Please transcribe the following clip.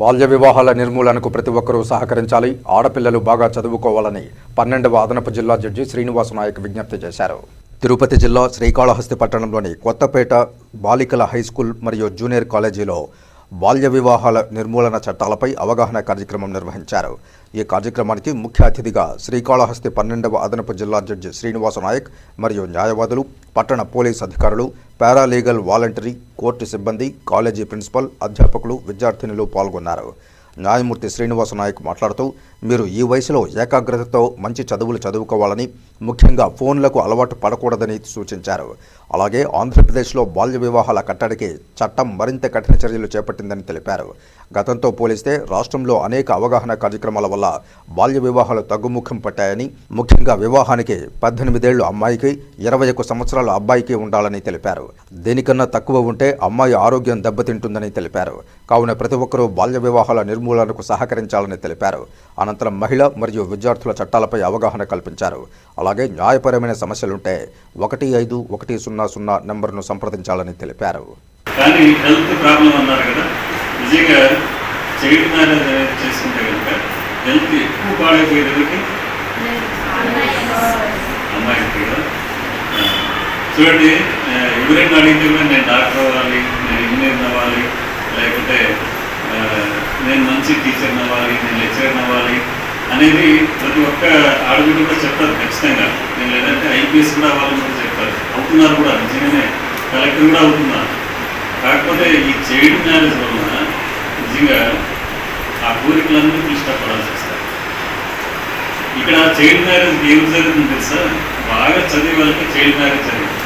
బాల్య వివాహాల నిర్మూలనకు ప్రతి ఒక్కరూ సహకరించాలి. ఆడపిల్లలు బాగా చదువుకోవాలని పన్నెండవ అదనపు జిల్లా జడ్జి శ్రీనివాస నాయక్ విజ్ఞప్తి చేశారు. తిరుపతి జిల్లా శ్రీకాళహస్తి పట్టణంలోని కొత్తపేట బాలికల హై స్కూల్ మరియు జూనియర్ కాలేజీలో బాల్య వివాహాల నిర్మూలన చట్టాలపై అవగాహన కార్యక్రమం నిర్వహించారు. ఈ కార్యక్రమానికి ముఖ్య అతిథిగా శ్రీకాళహస్తి పన్నెండవ అదనపు జిల్లా జడ్జి శ్రీనివాస నాయక్ మరియు న్యాయవాదులు పట్టణ పోలీస్ అధికారులు పారాలీగల్ వాలంటరీ కోర్టు సిబ్బంది కాలేజీ ప్రిన్సిపల్ అధ్యాపకులు విద్యార్థినులు పాల్గొన్నారు. న్యాయమూర్తి శ్రీనివాస నాయక్ మాట్లాడుతూ మీరు ఈ వయసులో ఏకాగ్రతతో మంచి చదువులు చదువుకోవాలని ముఖ్యంగా ఫోన్లకు అలవాటు పడకూడదని సూచించారు. అలాగే ఆంధ్రప్రదేశ్లో బాల్య వివాహాల కట్టడికి చట్టం మరింత కఠిన చర్యలు చేపట్టిందని తెలిపారు. గతంతో పోలిస్తే రాష్ట్రంలో అనేక అవగాహన కార్యక్రమాల వల్ల బాల్య వివాహాలు తగ్గుముఖం పట్టాయని ముఖ్యంగా వివాహానికి పద్దెనిమిదేళ్ళు అమ్మాయికి ఇరవై ఒక్క సంవత్సరాల అబ్బాయికి ఉండాలని తెలిపారు. దీనికన్నా తక్కువ ఉంటే అమ్మాయి ఆరోగ్యం దెబ్బతింటుందని తెలిపారు. కావున ప్రతి ఒక్కరూ బాల్య వివాహాల నిర్మూలనకు సహకరించాలని తెలిపారు. అనంతరం మహిళ మరియు విద్యార్థుల చట్టాలపై అవగాహన కల్పించారు. అలాగే న్యాయపరమైన సమస్యలుంటే ఒకటి ఐదు ఒకటి సున్నా సున్నా నెంబర్ను సంప్రదించాలని తెలిపారు. కానీ హెల్త్ ప్రాబ్లం అన్నారు కదా. నిజంగా చైల్డ్ మ్యారేజ్ అనేది చేసుకుంటే కనుక హెల్త్ ఎక్కువ పాడైపోయేది అమ్మాయికి చూడండి ఎవరైనా అడిగితే కూడా నేను డాక్టర్ అవ్వాలి నేను ఇంజనీర్ అవ్వాలి లేకపోతే ఆ, నేను మంచి టీచర్ అవ్వాలి నేను లెక్చరర్ అవ్వాలి అనేది ప్రతి ఒక్క ఆడబిడ్డ కూడా చెప్తారు ఖచ్చితంగా. నేను లేదంటే ఐపీఎస్ కూడా అవ్వాలని కూడా చెప్తారు. అవుతున్నారు కూడా నిజంగానే. కలెక్టర్ కూడా అవుతున్నారు. కాకపోతే ఈ చైల్డ్ మ్యారేజ్ వలన నిజంగా ఆ కోరికలన్నీ ఇష్టపడాల్సి వస్తారు ఇక్కడ చైల్డ్ మ్యారేజ్ ఏం జరుగుతుంది తెలుసా? బాగా చదివే వాళ్ళకి చైల్డ్ మ్యారేజ్ జరిగింది